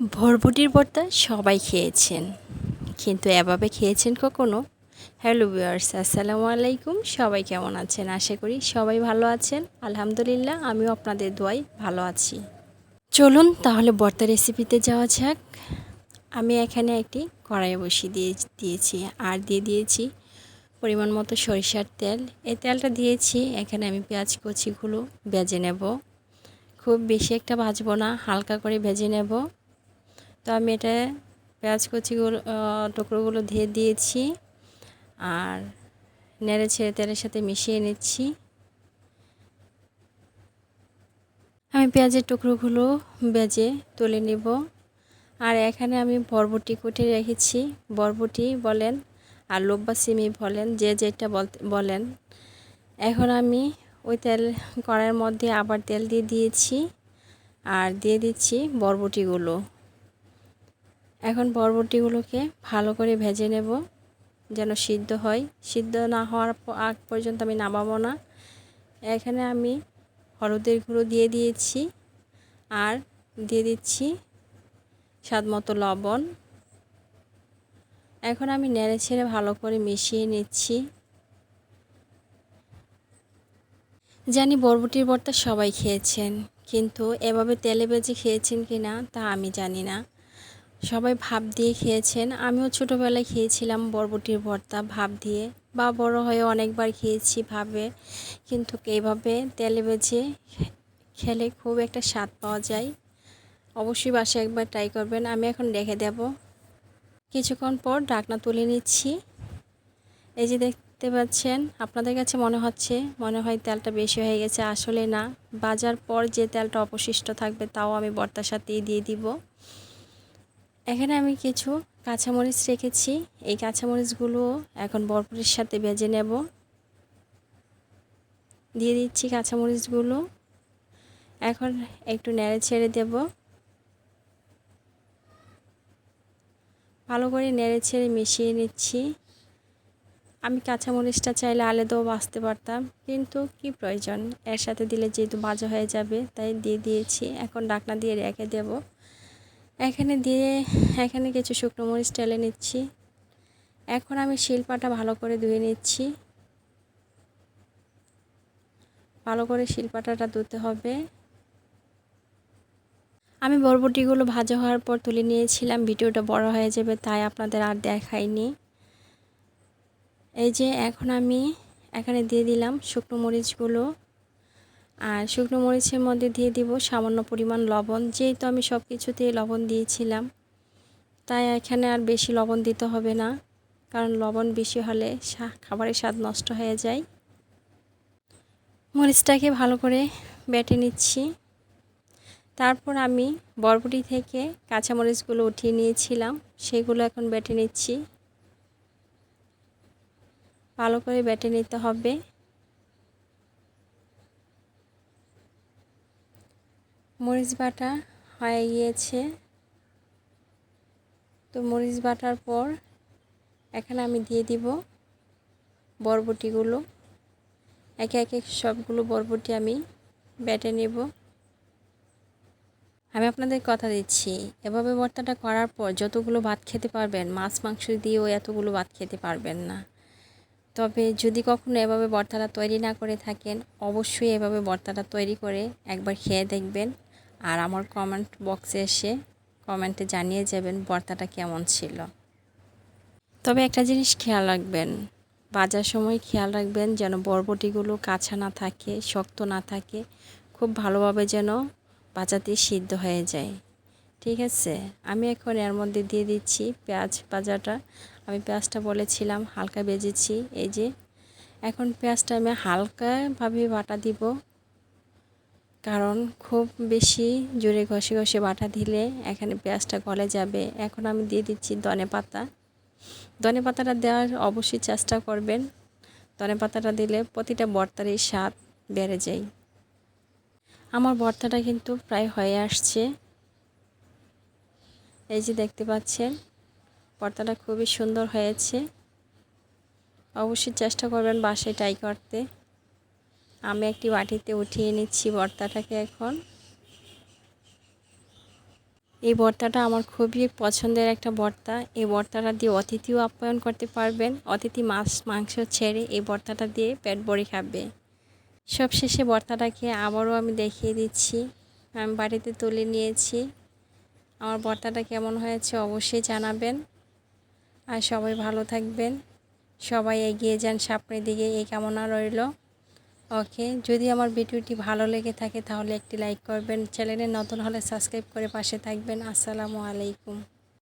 ভরভটির ভর্তা সবাই খেয়েছেন। কিন্তু এভাবে খেয়েছেন কখনো? হ্যালো ভিউয়ার্স আসসালামু আলাইকুম। সবাই কেমন আছেন? আশা করি সবাই ভালো আছেন। আলহামদুলিল্লাহ, আমিও আপনাদের দোয়াই ভালো আছি। চলুন তাহলে ভর্তা রেসিপিতে যাওয়া যাক। আমি এখানে একটি কড়াই বসিয়ে দিয়ে দিয়েছি আর দিয়ে দিয়েছি পরিমাণ মতো সরিষার তেল। এই তেলটা দিয়েছি। এখানে আমি পেঁয়াজ কচিগুলো ভেজে নেব। খুব বেশি একটা ভাজবো না, হালকা করে ভেজে নেব। তো আমি এটা পেঁয়াজ কচিগুলো টুকরোগুলো ধুয়ে দিয়েছি আর নেড়ে ছেড়ে তেলের সাথে মিশিয়ে নিচ্ছি। আমি পেঁয়াজের টুকরোগুলো বেজে তুলে নিব। আর এখানে আমি বরবটি কুটে রেখেছি। বরবটি বলেন আর লোব্বা সিমি বলেন, যে যেটা বলেন। এখন আমি ওই তেল কড়াইয়ের মধ্যে আবার তেল দিয়ে দিয়েছি। আর দিয়ে দিচ্ছি বরবটিগুলো। এখন বরবটিগুলোকে ভালো করে ভেজে নেব যেন সিদ্ধ হয়। সিদ্ধ না হওয়ার আগ পর্যন্ত আমি নামাবো না। এখানে আমি হলুদের গুঁড়ো দিয়ে দিয়েছি আর দিয়ে দিচ্ছি স্বাদ মতো লবণ। এখন আমি নেড়ে ছেড়ে ভালো করে মিশিয়ে নিচ্ছি। জানি বরবটির ভর্তা সবাই খেয়েছেন, কিন্তু এভাবে তেলে বেজে খেয়েছেন কি না তা আমি জানি না। সবাই ভাব দিয়ে খেয়েছেন। আমিও ছোটোবেলায় খেয়েছিলাম বরবটির ভর্তা ভাব দিয়ে বা বড় হয়ে অনেকবার খেয়েছি ভাবে। কিন্তু এইভাবে তেলে বেজে খেলে খুব একটা স্বাদ পাওয়া যায়। অবশ্যই বাসায় একবার ট্রাই করবেন। আমি এখন রেখে দেব। কিছুক্ষণ পর ডাকনা তুলে নিচ্ছি। এই যে দেখতে পাচ্ছেন, আপনাদের কাছে মনে হচ্ছে, মনে হয় তেলটা বেশি হয়ে গেছে। আসলে না। বাজার পর যে তেলটা অবশিষ্ট থাকবে তাও আমি বর্তার সাথেই দিয়ে দিব। এখানে আমি কিছু কাঁচামরিচ রেখেছি। এই কাঁচামরিচগুলো এখন বরপুরের সাথে বেজে নেব। দিয়ে দিচ্ছি কাঁচামরিচগুলো। এখন একটু নেড়ে ছেড়ে দেব। ভালো করে নেড়ে ছেড়ে মিশিয়ে নিচ্ছি। আমি কাঁচামরিচটা চাইলে আলাদাও বাঁচতে পারতাম, কিন্তু কি প্রয়োজন? এর সাথে দিলে যেহেতু বাজা হয়ে যাবে, তাই দিয়ে দিয়েছি। এখন ডাকনা দিয়ে রেখে দেবো। এখানে দিয়ে, এখানে কিছু শুকনো মরিচ টেলে নিচ্ছি। এখন আমি শিলপাটা ভালো করে ধুয়ে নিচ্ছি। ভালো করে শিলপাটাটা ধুতে হবে। আমি বরবটিগুলো ভাজা হওয়ার পর তুলে নিয়েছিলাম, ভিডিওটা বড় হয়ে যাবে, তাই আপনাদের আর দেখাইনি। এই যে, এখন আমি এখানে দিয়ে দিলাম শুকনো মরিচগুলো। আর শুকনো মরিচের মধ্যে দিয়ে দিব সামান্য পরিমাণ লবণ। যেহেতু আমি সব কিছুতেই লবণ দিয়েছিলাম, তাই এখানে আর বেশি লবণ দিতে হবে না, কারণ লবণ বেশি হলে খাবারের স্বাদ নষ্ট হয়ে যায়। মরিচটাকে ভালো করে বেটে নিচ্ছি। তারপর আমি বরবটি থেকে কাঁচামরিচগুলো উঠিয়ে নিয়েছিলাম, সেগুলো এখন বেটে নিচ্ছি। ভালো করে বেটে নিতে হবে। মরিচ বাটা হয়ে গিয়েছে। তো মরিচ বাটার পর এখানে আমি দিয়ে দিব বরবটিগুলো। একে একে সবগুলো বরবটি আমি বেটে নেব। আমি আপনাদের কথা দিচ্ছি, এভাবে ভর্তাটা করার পর যতগুলো ভাত খেতে পারবেন, মাছ, মাংস দিয়েও এতগুলো ভাত খেতে পারবেন না। তবে যদি কখনো এভাবে ভর্তাটা তৈরি না করে থাকেন, অবশ্যই এভাবে ভর্তাটা তৈরি করে একবার খেয়ে দেখবেন। আর আমার কমেন্ট বক্সে এসে কমেন্টে জানিয়ে যাবেন বর্তাটা কেমন ছিল। তবে একটা জিনিস খেয়াল রাখবেন, বাজার সময় খেয়াল রাখবেন যেন বরবটিগুলো কাঁচা না থাকে, শক্ত না থাকে, খুব ভালোভাবে যেন বাজাতে সিদ্ধ হয়ে যায়। ঠিক আছে, আমি এখন এর মধ্যে দিয়ে দিচ্ছি পেঁয়াজ ভাজাটা। আমি পেঁয়াজটা বলেছিলাম, হালকা বেজেছি এই যে। এখন পেঁয়াজটা আমি হালকাভাবে বাটা দিব কারণ খুব বেশি জোরে ঘষে ঘষে বাটা দিলে এখানে পেঁয়াজটা গলে যাবে। এখন আমি দিয়ে দিচ্ছি ধনে পাতা। ধনে পাতাটা দেওয়ার অবশ্যই চেষ্টা করবেন। ধনে পাতাটা দিলে প্রতিটা বর্তারই স্বাদ বেড়ে যায়। আমার বর্তাটা কিন্তু প্রায় হয়ে আসছে। এই যে দেখতে পাচ্ছেন, বর্তাটা খুবই সুন্দর হয়েছে। অবশ্যই চেষ্টা করবেন বাসায় ট্রাই করতে। আমি একটি বাটিতে উঠিয়ে নিচ্ছি ভর্তাটাকে এখন। এই ভর্তাটা আমার খুবই পছন্দের একটা ভর্তা। এই ভর্তাটা দিয়ে অতিথিও আপ্যায়ন করতে পারবেন। অতিথি মাছ, মাংস ছেড়ে এই ভর্তাটা দিয়ে পেট ভরে খাবে। সব শেষে ভর্তাটাকে আবারও আমি দেখিয়ে দিচ্ছি। আমি বাড়িতে তুলে নিয়েছি। আমার ভর্তাটা কেমন হয়েছে অবশ্যই জানাবেন। আর সবাই ভালো থাকবেন। সবাই এগিয়ে যান সামনের দিকে। এই কামনা রইল। ওকে, যদি আমার ভিডিওটি ভালো লেগে থাকে তাহলে একটি লাইক করবেন, চ্যানেলে নতুন হলে সাবস্ক্রাইব করে পাশে থাকবেন। আসসালামু আলাইকুম।